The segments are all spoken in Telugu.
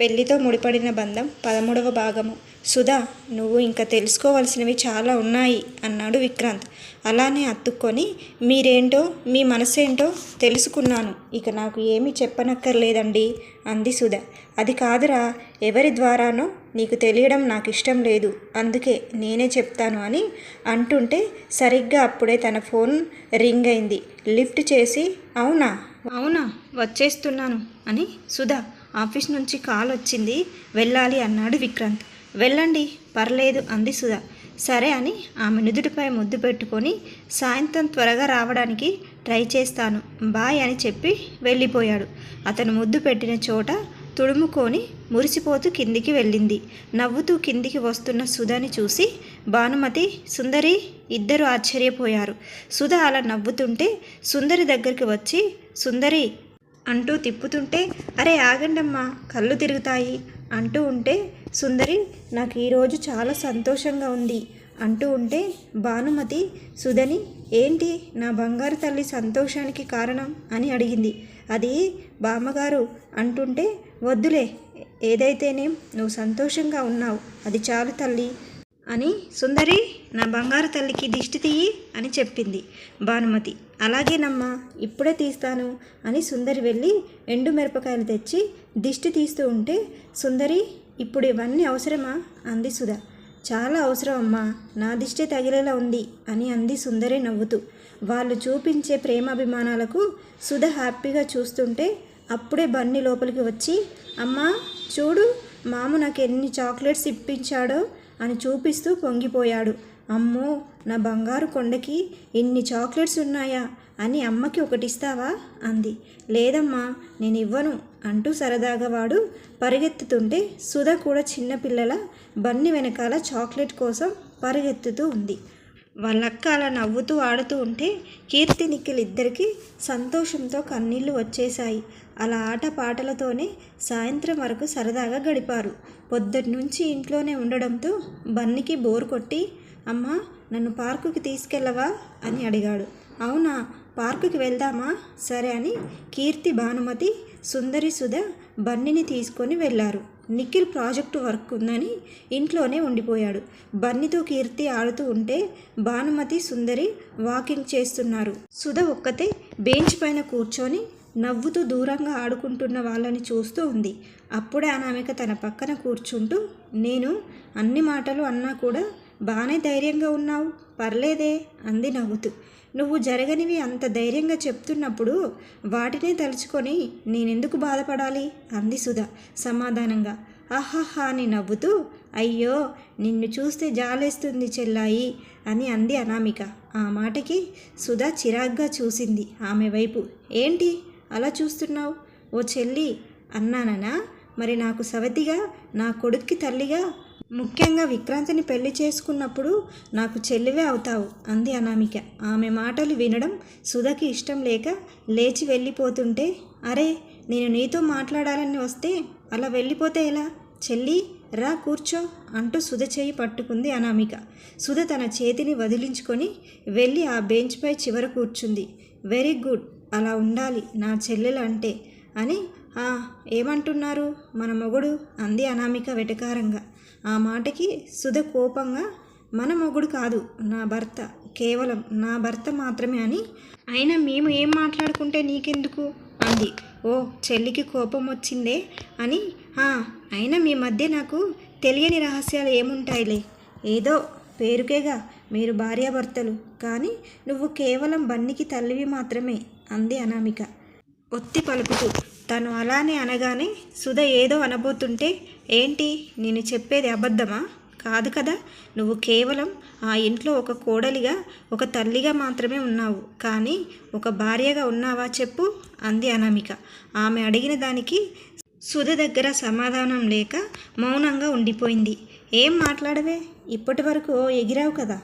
పెళ్ళితో ముడిపడిన బంధం పదమూడవ భాగము. సుధా నువ్వు ఇంకా తెలుసుకోవాల్సినవి చాలా ఉన్నాయి అన్నాడు విక్రాంత్. అలానే అత్తుక్కొని మీరేంటో మీ మనసేంటో తెలుసుకున్నాను. ఇక నాకు ఏమీ చెప్పనక్కర్లేదండి అంది సుధా. అది కాదురా ఎవరి ద్వారానో నీకు తెలియడం నాకు ఇష్టం లేదు. అందుకే నేనే చెప్తాను అని అంటుంటే సరిగ్గా అప్పుడే తన ఫోన్ రింగ్ అయింది. లిఫ్ట్ చేసి అవునా? అవునా వచ్చేస్తున్నాను అని సుధా ఆఫీస్ నుంచి కాల్ వచ్చింది. వెళ్ళాలి అన్నాడు విక్రాంత్. వెళ్ళండి పర్లేదు అంది సుధా. సరే అని ఆమె నుదుటిపై ముద్దు పెట్టుకొని సాయంత్రం త్వరగా రావడానికి ట్రై చేస్తాను బాయ్ అని చెప్పి వెళ్ళిపోయాడు. అతను ముద్దు పెట్టిన చోట తుడుముకొని మురిసిపోతూ కిందికి వెళ్ళింది. నవ్వుతూ కిందికి వస్తున్న సుధని చూసి భానుమతి సుందరి ఇద్దరు ఆశ్చర్యపోయారు. సుధ అలా నవ్వుతుంటే సుందరి దగ్గరికి వచ్చి సుందరి అంటూ తిప్పుతుంటే అరే ఆగండమ్మా కళ్ళు తిరుగుతాయి అంటూ ఉంటే సుందరి నాకు ఈరోజు చాలా సంతోషంగా ఉంది అంటూ ఉంటే భానుమతి సుధని ఏంటి నా బంగారు తల్లి సంతోషానికి కారణం? అని అడిగింది. అది బామ్మగారు అంటుంటే వద్దులే ఏదైతేనేం నువ్వు సంతోషంగా ఉన్నావు అది చాలు తల్లి అని సుందరి నా బంగారు తల్లికి దిష్టి తీయి అని చెప్పింది. భానుమతి అలాగేనమ్మా ఇప్పుడే తీస్తాను అని సుందరి వెళ్ళి ఎండు మిరపకాయలు తెచ్చి దిష్టి తీస్తూ ఉంటే సుందరి ఇప్పుడు ఇవన్నీ అవసరమా? అంది సుధ. చాలా అవసరం అమ్మా నా దిష్టి తగిలేలా ఉంది అని అంది సుందరి నవ్వుతూ. వాళ్ళు చూపించే ప్రేమాభిమానాలకు సుధ హ్యాపీగా చూస్తుంటే అప్పుడే బన్నీ లోపలికి వచ్చి అమ్మా చూడు మామ నాకు ఎన్ని చాక్లెట్స్ ఇప్పించాడో అని చూపిస్తూ పొంగిపోయాడు. అమ్మో నా బంగారు కొండకి ఇన్ని చాక్లెట్స్ ఉన్నాయా? అని అమ్మకి ఒకటి ఇస్తావా అంది. లేదమ్మా నేను ఇవ్వను అంటూ సరదాగా వాడు పరిగెత్తుతుంటే సుధ కూడా చిన్నపిల్లల బన్ని వెనకాల చాక్లెట్ కోసం పరిగెత్తుతూ ఉంది. వాళ్ళక్క అలా నవ్వుతూ ఆడుతూ ఉంటే కీర్తి నిఖిల్ సంతోషంతో కన్నీళ్ళు వచ్చేశాయి. అలా ఆట పాటలతోనే సాయంత్రం వరకు సరదాగా గడిపారు. పొద్దుటి నుంచి ఇంట్లోనే ఉండడంతో బన్నికి బోర్ కొట్టి అమ్మా నన్ను పార్కుకి తీసుకెళ్ళవా? అని అడిగాడు. అవునా పార్కుకి వెళ్దామా? సరే అని కీర్తి భానుమతి సుందరి సుధ బన్నిని తీసుకొని వెళ్ళారు నిఖిల్ ప్రాజెక్టు వర్క్ ఉందని ఇంట్లోనే ఉండిపోయాడు. బన్నితో కీర్తి ఆడుతూ ఉంటే భానుమతి సుందరి వాకింగ్ చేస్తున్నారు. సుధ ఒక్కతే బెంచ్ పైన కూర్చొని నవ్వుతూ దూరంగా ఆడుకుంటున్న వాళ్ళని చూస్తూ ఉంది. అప్పుడే అనామిక తన పక్కన కూర్చుంటూ నేను అన్ని మాటలు అన్నా కూడా బాగానే ధైర్యంగా ఉన్నావు పర్లేదే అంది నవ్వుతూ. నువ్వు జరగనివి అంత ధైర్యంగా చెప్తున్నప్పుడు వాటినే తలుచుకొని నేనెందుకు బాధపడాలి? అంది సుధా సమాధానంగా. ఆహాహా అని నవ్వుతూ అయ్యో నిన్ను చూస్తే జాలేస్తుంది చెల్లాయి అని అంది అనామిక. ఆ మాటకి సుధా చిరాగ్గా చూసింది ఆమె వైపు. ఏంటి? అలా చూస్తున్నావు? ఓ చెల్లి అన్నాననా? మరి నాకు సవతిగా నా కొడుక్కి తల్లిగా ముఖ్యంగా విక్రాంతిని పెళ్ళి చేసుకున్నప్పుడు నాకు చెల్లివే అవుతావు అంది అనామిక. ఆమె మాటలు వినడం సుధకి ఇష్టం లేక లేచి వెళ్ళిపోతుంటే అరే నేను నీతో మాట్లాడాలని వస్తే అలా వెళ్ళిపోతే ఎలా? చెల్లి రా కూర్చో అంటూ సుధ చేయి పట్టుకుంది అనామిక. సుధ తన చేతిని వదిలించుకొని వెళ్ళి ఆ బెంచ్పై చివర కూర్చుంది. వెరీ గుడ్ అలా ఉండాలి నా చెల్లెలు అంటే అని ఏమంటున్నారు మన మొగుడు? అంది అనామిక వెటకారంగా. ఆ మాటకి సుధ కోపంగా మన మొగుడు కాదు నా భర్త. కేవలం నా భర్త మాత్రమే అని. అయినా మేము ఏం మాట్లాడుకుంటే నీకెందుకు? అంది. ఓ చెల్లికి కోపం వచ్చిందే అని అయినా మీ మధ్య నాకు తెలియని రహస్యాలు ఏముంటాయిలే. ఏదో పేరుకేగా మీరు భార్యాభర్తలు. కానీ నువ్వు కేవలం బన్నికి తల్లివి మాత్రమే అంది అనామిక. ఒత్తి పలుకుతూ. తను అలానే అనగానే సుధ ఏదో అనబోతుంటే ఏంటి? నేను చెప్పేది అబద్ధమా? కాదు కదా. నువ్వు కేవలం ఆ ఇంట్లో ఒక కోడలిగా ఒక తల్లిగా మాత్రమే ఉన్నావు. కానీ ఒక భార్యగా ఉన్నావా చెప్పు అంది అనామిక. ఆమె అడిగిన దానికి సుధ దగ్గర సమాధానం లేక మౌనంగా ఉండిపోయింది. ఏం మాట్లాడవే? ఇప్పటి వరకు ఎగిరావు కదా.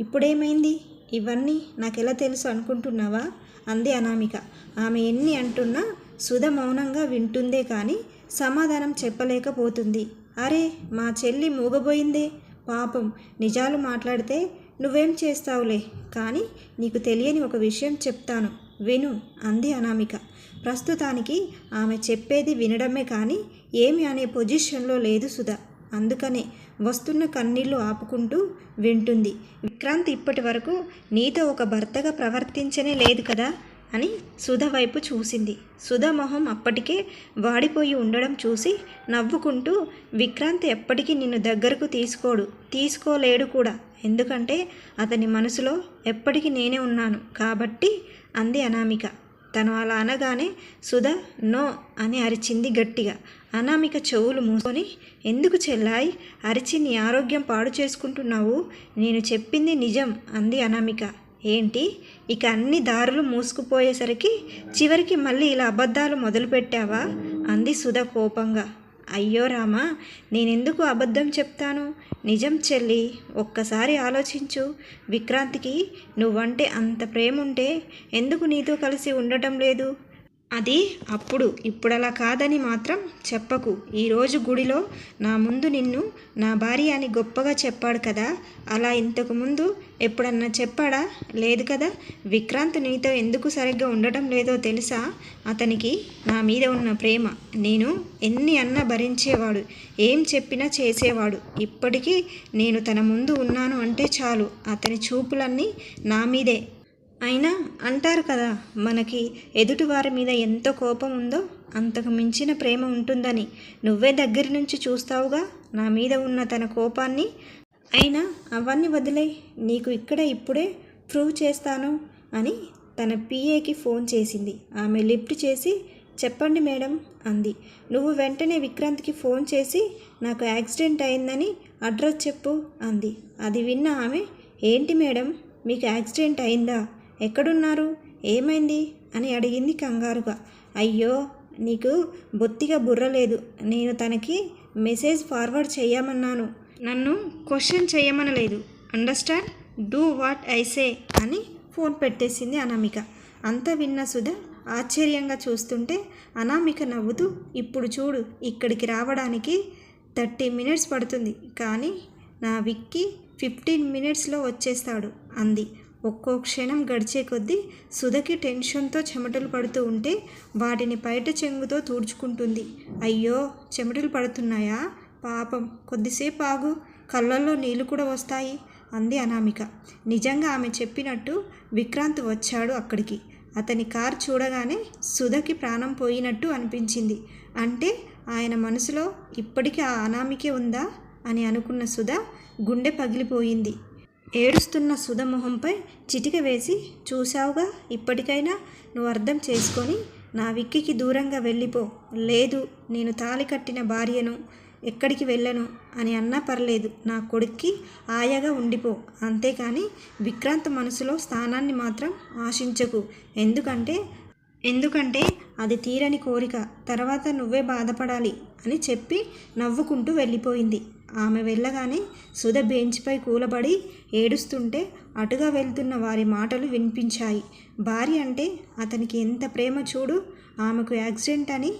ఇప్పుడేమైంది? ఇవన్నీ నాకెలా తెలుసు అనుకుంటున్నావా? అంది అనామిక. ఆమె ఎన్ని అంటున్నా సుధ మౌనంగా వింటుందే కానీ సమాధానం చెప్పలేకపోతుంది. అరే మా చెల్లి మూగబోయిందే. పాపం నిజాలు మాట్లాడితే నువ్వేం చేస్తావులే? కానీ నీకు తెలియని ఒక విషయం చెప్తాను. విను అంది అనామిక. ప్రస్తుతానికి ఆమె చెప్పేది వినడమే కానీ ఏమి అనే పొజిషన్లో లేదు సుధా. అందుకనే వస్తున్న కన్నీళ్ళు ఆపుకుంటూ వింటుంది. విక్రాంత్ ఇప్పటి వరకు నీతో ఒక భర్తగా ప్రవర్తించనే లేదు కదా? అని సుధ వైపు చూసింది. సుధ మొహం అప్పటికే వాడిపోయి ఉండడం చూసి నవ్వుకుంటూ విక్రాంత్ ఎప్పటికీ నిన్ను దగ్గరకు తీసుకోడు తీసుకోలేడు కూడా. ఎందుకంటే అతని మనసులో ఎప్పటికీ నేనే ఉన్నాను కాబట్టి అంది అనామిక. తను అలా అనగానే సుధ నో అని అరిచింది గట్టిగా. అనామిక చెవులు మూసుకొని ఎందుకు చెల్లాయి అరిచి నీ ఆరోగ్యం పాడు చేసుకుంటున్నావు? నేను చెప్పింది నిజం అంది అనామిక. ఏంటి? ఇక అన్ని దారులు మూసుకుపోయేసరికి చివరికి మళ్ళీ ఇలా అబద్ధాలు మొదలుపెట్టావా? అంది సుధ కోపంగా. అయ్యో రామా నేనెందుకు అబద్ధం చెప్తాను? నిజం చెల్లి ఒక్కసారి ఆలోచించు. విక్రాంతికి నువ్వంటే అంత ప్రేమ ఉంటే ఎందుకు నీతో కలిసి ఉండటం లేదు? అది అప్పుడు ఇప్పుడలా కాదని మాత్రం చెప్పకు. ఈరోజు గుడిలో నా ముందు నిన్ను నా భార్య అని గొప్పగా చెప్పాడు కదా అలా ఇంతకు ముందు ఎప్పుడన్నా చెప్పాడా? లేదు కదా? విక్రాంత్ నీతో ఎందుకు సరిగ్గా ఉండటం లేదో తెలుసా? అతనికి నా మీద ఉన్న ప్రేమ. నేను ఎన్ని అన్న భరించేవాడు. ఏం చెప్పినా చేసేవాడు. ఇప్పటికీ నేను తన ముందు ఉన్నాను అంటే చాలు. అతని చూపులన్నీ నా మీదే. అయినా అంటారు కదా మనకి ఎదుటివారి మీద ఎంత కోపం ఉందో అంతకు మించిన ప్రేమ ఉంటుందని. నువ్వే దగ్గర నుంచి చూస్తావుగా నా మీద ఉన్న తన కోపాన్ని. అయినా అవన్నీ వదిలే నీకు ఇక్కడ ఇప్పుడే ప్రూవ్ చేస్తాను అని తన పిఏకి ఫోన్ చేసింది. ఆమె లిఫ్ట్ చేసి చెప్పండి మేడం అంది. నువ్వు వెంటనే విక్రాంత్కి ఫోన్ చేసి నాకు యాక్సిడెంట్ అయిందని అడ్రస్ చెప్పు అంది. అది విన్న ఆమె ఏంటి మేడం మీకు యాక్సిడెంట్ అయిందా? ఎక్కడున్నారు? ఏమైంది? అని అడిగింది కంగారుగా. అయ్యో నీకు బొత్తిగా బుర్ర లేదు. నేను తనకి మెసేజ్ ఫార్వర్డ్ చేయమన్నాను నన్ను question చేయమనలేదు understand? Do what I say అని ఫోన్ పెట్టేసింది అనామిక. అంత విన్న సుధ ఆశ్చర్యంగా చూస్తుంటే అనామిక నవ్వుతూ ఇప్పుడు చూడు ఇక్కడికి రావడానికి థర్టీ మినిట్స్ పడుతుంది. కానీ నా విక్కి ఫిఫ్టీన్ మినిట్స్లో వచ్చేస్తాడు అంది. ఒక్కో క్షణం గడిచే కొద్దీ సుధకి టెన్షన్తో చెమటలు పడుతూ ఉంటే వాటిని బయట చెంగుతో తుడుచుకుంటుంది. అయ్యో చెమటలు పడుతున్నాయా? పాపం. కొద్దిసేపు ఆగు. కళ్ళల్లో నీళ్ళు కూడా వస్తాయి అంది అనామిక. నిజంగా ఆమె చెప్పినట్టు విక్రాంత్ వచ్చాడు అక్కడికి. అతని కార్ చూడగానే సుధకి ప్రాణం పోయినట్టు అనిపించింది. అంటే ఆయన మనసులో ఇప్పటికీ ఆ అనామికే ఉందా? అని అనుకున్న సుధ గుండె పగిలిపోయింది. ఏడుస్తున్న సుధమొహంపై చిటిక వేసి చూశావుగా ఇప్పటికైనా నువ్వు అర్థం చేసుకొని నా విక్కికి దూరంగా వెళ్ళిపో. లేదు నేను తాళి కట్టిన భార్యను ఎక్కడికి వెళ్ళను అని అన్నా పర్లేదు. నా కొడుక్కి ఆయాగా ఉండిపో. అంతేకాని విక్రాంత్ మనసులో స్థానాన్ని మాత్రం ఆశించకు. ఎందుకంటే ఎందుకంటే అది తీరని కోరిక. తర్వాత నువ్వే బాధపడాలి అని చెప్పి నవ్వుకుంటూ వెళ్ళిపోయింది. ఆమె వెళ్ళగానే సుధ బెంచ్పై కూలబడి ఏడుస్తుంటే అటుగా వెళ్తున్న వారి మాటలు వినిపించాయి. భార్య అంటే అతనికి ఎంత ప్రేమ చూడు ఆమెకు యాక్సిడెంట్ అని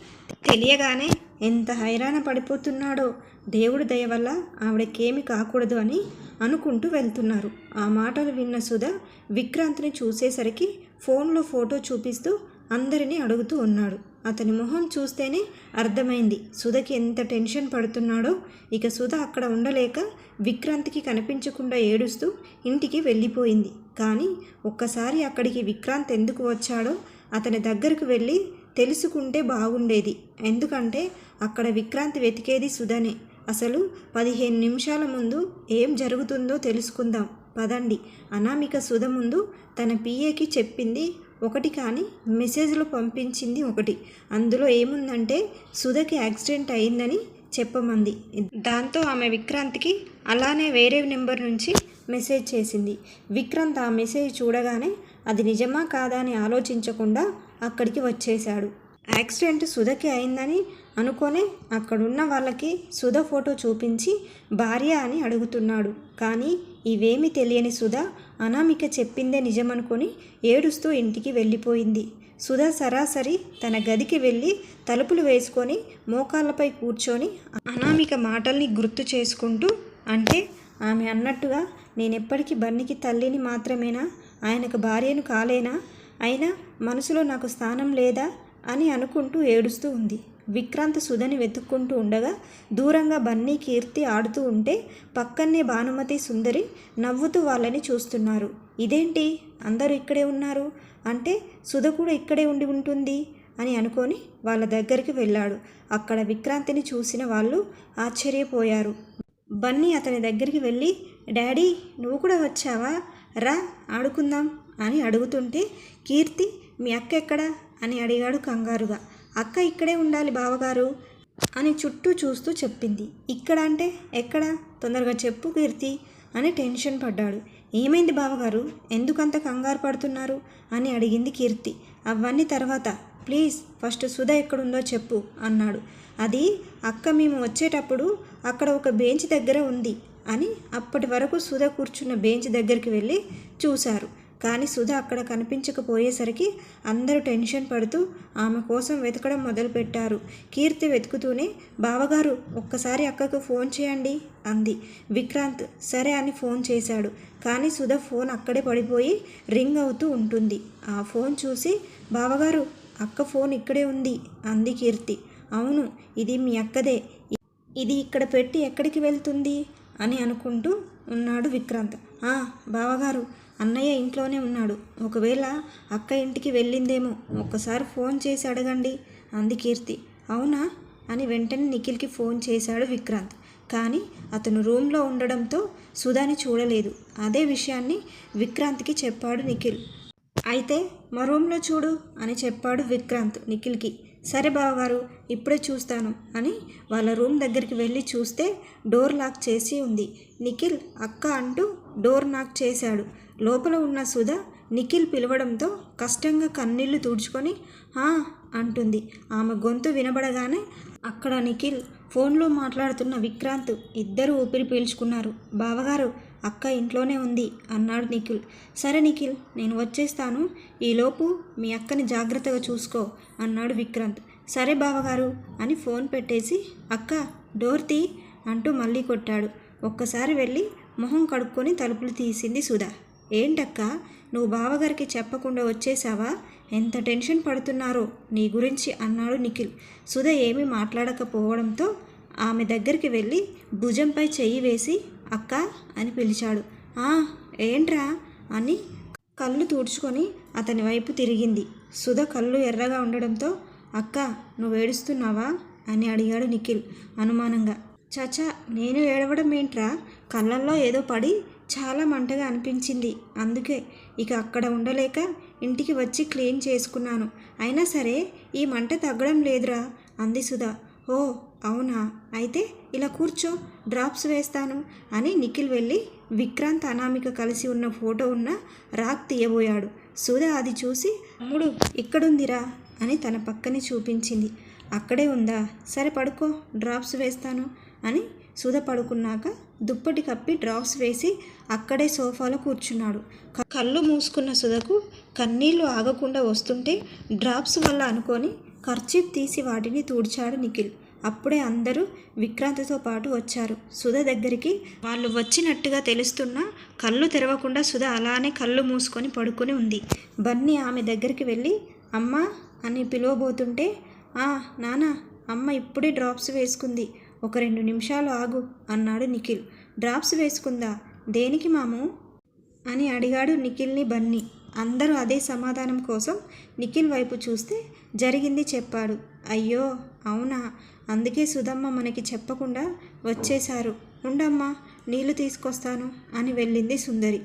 తెలియగానే ఎంత హైరాణ పడిపోతున్నాడో దేవుడి దయ వల్ల ఆవిడకేమి కాకూడదు అని అనుకుంటూ వెళ్తున్నారు. ఆ మాటలు విన్న సుధ విక్రాంత్ని చూసేసరికి ఫోన్లో ఫోటో చూపిస్తూ అందరినీ అడుగుతూ ఉన్నాడు. అతని మొహం చూస్తేనే అర్థమైంది. సుధకి ఎంత టెన్షన్ పడుతున్నాడో. ఇక సుధ అక్కడ ఉండలేక విక్రాంత్కి కనిపించకుండా ఏడుస్తూ ఇంటికి వెళ్ళిపోయింది. కానీ ఒక్కసారి అక్కడికి విక్రాంత్ ఎందుకు వచ్చాడో అతని దగ్గరకు వెళ్ళి తెలుసుకుంటే బాగుండేది. ఎందుకంటే అక్కడ విక్రాంత్ వెతికేది సుధనే. అసలు పదిహేను నిమిషాల ముందు ఏం జరుగుతుందో తెలుసుకుందాం. పదండి. అనామిక సుధ ముందు తన పిఏకి చెప్పింది ఒకటి కానీ మెసేజ్లో పంపించింది ఒకటి. అందులో ఏముందంటే సుధకి యాక్సిడెంట్ అయిందని చెప్పమంది. దాంతో ఆమె విక్రాంత్కి అలానే వేరే నెంబర్ నుంచి మెసేజ్ చేసింది. విక్రాంత్ ఆ మెసేజ్ చూడగానే అది నిజమా కాదా అని ఆలోచించకుండా అక్కడికి వచ్చేశాడు. యాక్సిడెంట్ సుధకి అయిందని అనుకొని అక్కడున్న వాళ్ళకి సుధ ఫోటో చూపించి భార్య అని అడుగుతున్నాడు. కానీ ఇవేమీ తెలియని సుధ అనామిక చెప్పిందే నిజమనుకొని ఏడుస్తూ ఇంటికి వెళ్ళిపోయింది. సుధ సరాసరి తన గదికి వెళ్ళి తలుపులు వేసుకొని మోకాళ్ళపై కూర్చొని అనామిక మాటల్ని గుర్తు చేసుకుంటూ అంటే ఆమె అన్నట్టుగా నేనెప్పటికీ బన్నికి తల్లిని మాత్రమేనా? ఆయనకు భార్యను కాలేనా? అయినా మనసులో నాకు స్థానం లేదా? అని అనుకుంటూ ఏడుస్తూ ఉంది. విక్రాంత్ సుధని వెతుక్కుంటూ ఉండగా దూరంగా బన్నీ కీర్తి ఆడుతూ ఉంటే పక్కనే భానుమతి సుందరి నవ్వుతూ వాళ్ళని చూస్తున్నారు. ఇదేంటి? అందరూ ఇక్కడే ఉన్నారు? అంటే సుధ కూడా ఇక్కడే ఉండి ఉంటుంది? అని అనుకొని వాళ్ళ దగ్గరికి వెళ్ళాడు. అక్కడ విక్రాంతిని చూసిన వాళ్ళు ఆశ్చర్యపోయారు. బన్నీ అతని దగ్గరికి వెళ్ళి డాడీ నువ్వు కూడా వచ్చావా? రా ఆడుకుందాం అని అడుగుతుంటే కీర్తి మీ అక్క ఎక్కడా? అని అడిగాడు కంగారుగా. అక్క ఇక్కడే ఉండాలి బావగారు అని చుట్టూ చూస్తూ చెప్పింది. ఇక్కడ అంటే ఎక్కడ? తొందరగా చెప్పు కీర్తి అని టెన్షన్ పడ్డాడు. ఏమైంది బావగారు? ఎందుకంత కంగారు పడుతున్నారు? అని అడిగింది కీర్తి. అవన్నీ తర్వాత. ప్లీజ్ ఫస్ట్ సుధ ఎక్కడుందో చెప్పు అన్నాడు. అది అక్క మేము వచ్చేటప్పుడు అక్కడ ఒక బెంచ్ దగ్గర ఉంది అని అప్పటి వరకు సుధ కూర్చున్న బెంచ్ దగ్గరికి వెళ్ళి చూశారు. కానీ సుధ అక్కడ కనిపించకపోయేసరికి అందరూ టెన్షన్ పడుతూ ఆమె కోసం వెతకడం మొదలుపెట్టారు. కీర్తి వెతుకుతూనే బావగారు ఒక్కసారి అక్కకు ఫోన్ చేయండి అంది. విక్రాంత్ సరే అని ఫోన్ చేశాడు. కానీ సుధ ఫోన్ అక్కడే పడిపోయి రింగ్ అవుతూ ఉంటుంది. ఆ ఫోన్ చూసి బావగారు అక్క ఫోన్ ఇక్కడే ఉంది అంది కీర్తి. అవును ఇది మీ అక్కదే. ఇది ఇక్కడ పెట్టి ఎక్కడికి వెళ్తుంది? అని అనుకుంటూ ఉన్నాడు విక్రాంత్. బావగారు అన్నయ్య ఇంట్లోనే ఉన్నాడు. ఒకవేళ అక్క ఇంటికి వెళ్ళిందేమో ఒక్కసారి ఫోన్ చేసి అడగండి అంది కీర్తి. అవునా? అని వెంటనే నిఖిల్కి ఫోన్ చేశాడు విక్రాంత్. కానీ అతను రూమ్లో ఉండడంతో సుధాని చూడలేదు. అదే విషయాన్ని విక్రాంత్కి చెప్పాడు నిఖిల్. అయితే మా రూమ్లో చూడు అని చెప్పాడు విక్రాంత్ నిఖిల్కి. సరే బావగారు ఇప్పుడే చూస్తాను అని వాళ్ళ రూమ్ దగ్గరికి వెళ్ళి చూస్తే డోర్ లాక్ చేసి ఉంది. నిఖిల్ అక్క అంటూ డోర్ నాక్ చేశాడు. లోపల ఉన్న సుధ నిఖిల్ పిలవడంతో కష్టంగా కన్నీళ్ళు తుడుచుకొని "ఆ" అంటుంది. ఆమె గొంతు వినబడగానే అక్కడ నిఖిల్ ఫోన్లో మాట్లాడుతున్న విక్రాంత్ ఇద్దరు ఊపిరి పీల్చుకున్నారు. బావగారు అక్క ఇంట్లోనే ఉంది అన్నాడు నిఖిల్. సరే నిఖిల్ నేను వచ్చేస్తాను. ఈలోపు మీ అక్కని జాగ్రత్తగా చూసుకో అన్నాడు విక్రాంత్. సరే బావగారు అని ఫోన్ పెట్టేసి అక్క డోర్ తీ అంటూ మళ్ళీ కొట్టాడు. ఒక్కసారి వెళ్ళి మొహం కడుక్కొని తలుపులు తీసింది సుధా. ఏంటక్క? నువ్వు బావగారికి చెప్పకుండా వచ్చేసావా ఎంత టెన్షన్ పడుతున్నారో? నీ గురించి అన్నాడు నిఖిల్. సుధ ఏమీ మాట్లాడకపోవడంతో ఆమె దగ్గరికి వెళ్ళి భుజంపై చెయ్యి వేసి అక్క అని పిలిచాడు. "ఆ, ఏంట్రా? అని కళ్ళు తుడుచుకొని అతని వైపు తిరిగింది. సుధ కళ్ళు ఎర్రగా ఉండడంతో అక్క నువ్వు ఏడుస్తున్నావా? అని అడిగాడు నిఖిల్ అనుమానంగా. చచా నేను ఏడవడం ఏంట్రా? కళ్ళల్లో ఏదో పడి చాలా మంటగా అనిపించింది. అందుకే ఇక అక్కడ ఉండలేక ఇంటికి వచ్చి క్లీన్ చేసుకున్నాను. అయినా సరే ఈ మంట తగ్గడం లేదురా అంది సుధా. ఓ అవునా? అయితే ఇలా కూర్చో డ్రాప్స్ వేస్తాను అని నిఖిల్ వెళ్ళి విక్రాంత్ అనామిక కలిసి ఉన్న ఫోటో ఉన్న రాక్ తీయబోయాడు. సుధా అది చూసి తమ్ముడు ఇక్కడుందిరా అని తన పక్కనే చూపించింది. అక్కడే ఉందా? సరే పడుకో డ్రాప్స్ వేస్తాను అని సుధ పడుకున్నాక దుప్పటి కప్పి డ్రాప్స్ వేసి అక్కడే సోఫాలో కూర్చున్నాడు. కళ్ళు మూసుకున్న సుధకు కన్నీళ్ళు ఆగకుండా వస్తుంటే డ్రాప్స్ వల్ల అనుకొని ఖర్చీప్ తీసి వాటిని తూడ్చాడు నిఖిల్. అప్పుడే అందరూ విక్రాంతితో పాటు వచ్చారు. సుధ దగ్గరికి వాళ్ళు వచ్చినట్టుగా తెలుస్తున్నా కళ్ళు తెరవకుండా సుధ అలానే కళ్ళు మూసుకొని పడుకొని ఉంది. బన్నీ ఆమె దగ్గరికి వెళ్ళి అమ్మా అని పిలువబోతుంటే ఆ నానా అమ్మ ఇప్పుడే డ్రాప్స్ వేసుకుంది. ఒక రెండు నిమిషాలు ఆగు అన్నాడు నిఖిల్. డ్రాప్స్ వేసుకుందా? దేనికి మాము? అని అడిగాడు నిఖిల్ని బన్నీ. అందరూ అదే సమాధానం కోసం నిఖిల్ వైపు చూస్తే జరిగింది చెప్పాడు. అయ్యో అవునా? అందుకే సుధమ్మ మనకి చెప్పకుండా వచ్చేశారు. ఉండమ్మా నీళ్ళు తీసుకొస్తాను అని వెళ్ళింది సుందరి.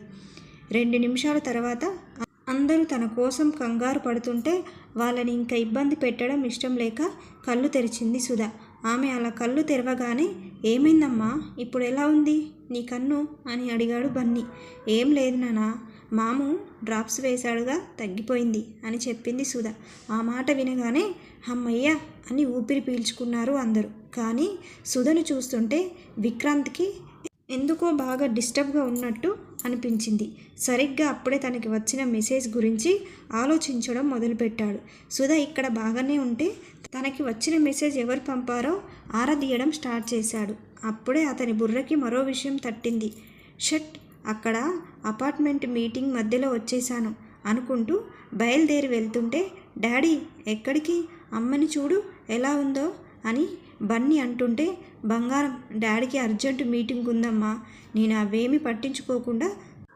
రెండు నిమిషాల తర్వాత అందరూ తన కోసం కంగారు పడుతుంటే వాళ్ళని ఇంకా ఇబ్బంది పెట్టడం ఇష్టం లేక కళ్ళు తెరిచింది సుధా. ఆమె అలా కళ్ళు తెరవగానే ఏమైందమ్మా? ఇప్పుడు ఎలా ఉంది? నీ కన్ను? అని అడిగాడు బన్నీ. ఏం లేదు నానా మాము డ్రాప్స్ వేశాడుగా తగ్గిపోయింది అని చెప్పింది సుధా. ఆ మాట వినగానే అమ్మయ్య అని ఊపిరి పీల్చుకున్నారు అందరూ. కానీ సుధను చూస్తుంటే విక్రాంత్కి ఎందుకో బాగా డిస్టర్బ్గా ఉన్నట్టు అనిపించింది. సరిగ్గా అప్పుడే తనకి వచ్చిన మెసేజ్ గురించి ఆలోచించడం మొదలుపెట్టాడు. సుధ ఇక్కడ బాగానే ఉంటే తనకి వచ్చిన మెసేజ్ ఎవరు పంపారో ఆరదీయడం స్టార్ట్ చేశాడు. అప్పుడే అతని బుర్రకి మరో విషయం తట్టింది. షట్ అక్కడ అపార్ట్మెంట్ మీటింగ్ మధ్యలో వచ్చేసాను అనుకుంటూ బయలుదేరి వెళ్తుంటే డాడీ ఎక్కడికి? అమ్మని చూడు ఎలా ఉందో అని బన్నీ అంటుంటే బంగారం డాడీకి అర్జెంటు మీటింగ్ ఉందమ్మా నేను అవేమీ పట్టించుకోకుండా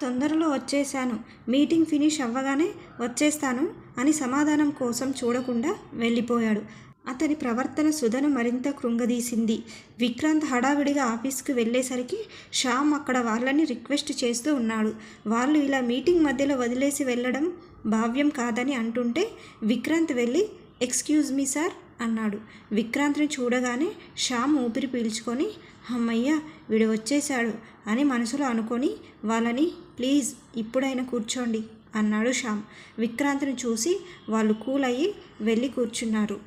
తొందరలో వచ్చేసాను మీటింగ్ ఫినిష్ అవ్వగానే వచ్చేస్తాను అని సమాధానం కోసం చూడకుండా వెళ్ళిపోయాడు. అతని ప్రవర్తన సుధను మరింత కృంగదీసింది. విక్రాంత్ హడావిడిగా ఆఫీస్కి వెళ్ళేసరికి శ్యామ్ అక్కడ వాళ్ళని రిక్వెస్ట్ చేస్తూ ఉన్నాడు. వాళ్ళు ఇలా మీటింగ్ మధ్యలో వదిలేసి వెళ్ళడం భావ్యం కాదని అంటుంటే విక్రాంత్ వెళ్ళి ఎక్స్క్యూజ్ మీ సార్ అన్నాడు. విక్రాంత్ని చూడగానే శ్యామ్ ఊపిరి పీల్చుకొని అమ్మయ్య వీడు వచ్చేశాడు అని మనసులో అనుకొని వాళ్ళని ప్లీజ్ ఇప్పుడైనా కూర్చోండి. అన్నాడు శ్యామ్. విక్రాంత్ని చూసి వాళ్ళు కూల్ అయ్యి వెళ్ళి కూర్చున్నారు.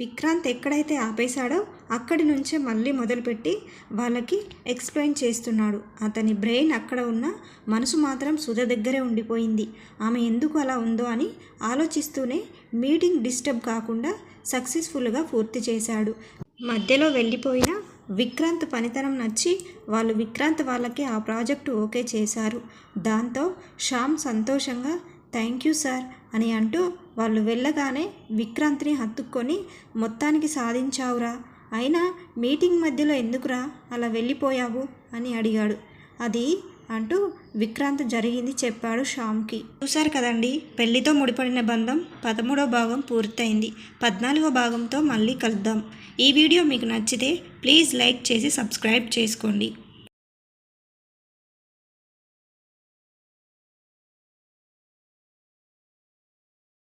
విక్రాంత్ ఎక్కడైతే ఆపేశాడో అక్కడి నుంచే మళ్ళీ మొదలుపెట్టి వాళ్ళకి ఎక్స్ప్లెయిన్ చేస్తున్నాడు. అతని బ్రెయిన్ అక్కడ ఉన్న మనసు మాత్రం సుధ దగ్గరే ఉండిపోయింది. ఆమె ఎందుకు అలా ఉందో అని ఆలోచిస్తూనే మీటింగ్ డిస్టర్బ్ కాకుండా సక్సెస్ఫుల్గా పూర్తి చేశాడు. మధ్యలో వెళ్ళిపోయిన విక్రాంత్ పనితనం నచ్చి వాళ్ళు విక్రాంత్ వాళ్ళకి ఆ ప్రాజెక్టు ఓకే చేశారు. దాంతో శ్యామ్ సంతోషంగా థ్యాంక్ యూ సార్ అని అంటూ వాళ్ళు వెళ్ళగానే విక్రాంత్ని హత్తుక్కొని మొత్తానికి సాధించావురా. అయినా మీటింగ్ మధ్యలో ఎందుకురా? అలా వెళ్ళిపోయావు? అని అడిగాడు. అది అంటూ విక్రాంత్ జరిగింది చెప్పాడు శ్యామ్కి. చూశారు కదండి పెళ్ళితో ముడిపడిన బంధం పదమూడో భాగం పూర్తయింది. పద్నాలుగో భాగంతో మళ్ళీ కలుద్దాం. ఈ వీడియో మీకు నచ్చితే ప్లీజ్ లైక్ చేసి సబ్స్క్రైబ్ చేసుకోండి.